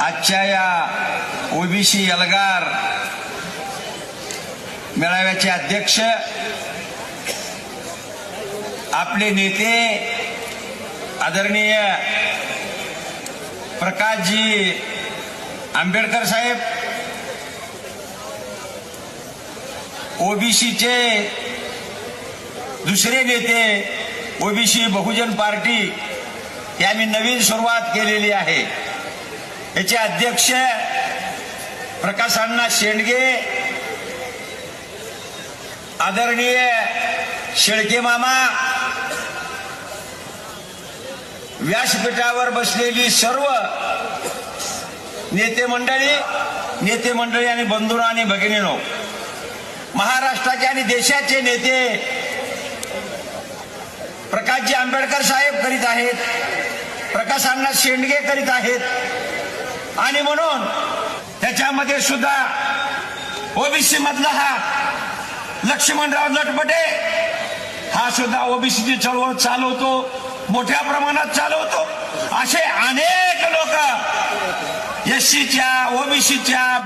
आजच्या या ओबीसी एल्गार मेळाव्याचे अध्यक्ष आपले नेते आदरणीय प्रकाशजी आंबेडकर साहेब ओबीसीचे दुसरे नेते ओबीसी बहुजन पार्टी यांनी नवीन सुरुवात केलेली आहे. याचे अध्यक्ष प्रकाश अण्णा शेंडगे आदरणीय शेळके मामा व्यासपीठावर बसलेली सर्व नेते मंडळी नेते मंडळी आणि बंधू आणि भगिनीनो महाराष्ट्राचे आणि देशाचे नेते प्रकाशजी आंबेडकर साहेब करीत आहेत प्रकाश अण्णा शेंडगे करीत आहेत आणि म्हणून त्याच्यामध्ये सुद्धा ओबीसी मधला हा लक्ष्मणराव लटपटे हा सुद्धा ओबीसीची चळवळ चालवतो मोठ्या प्रमाणात चालवतो. असे अनेक लोक एससीच्या ओबीसीच्या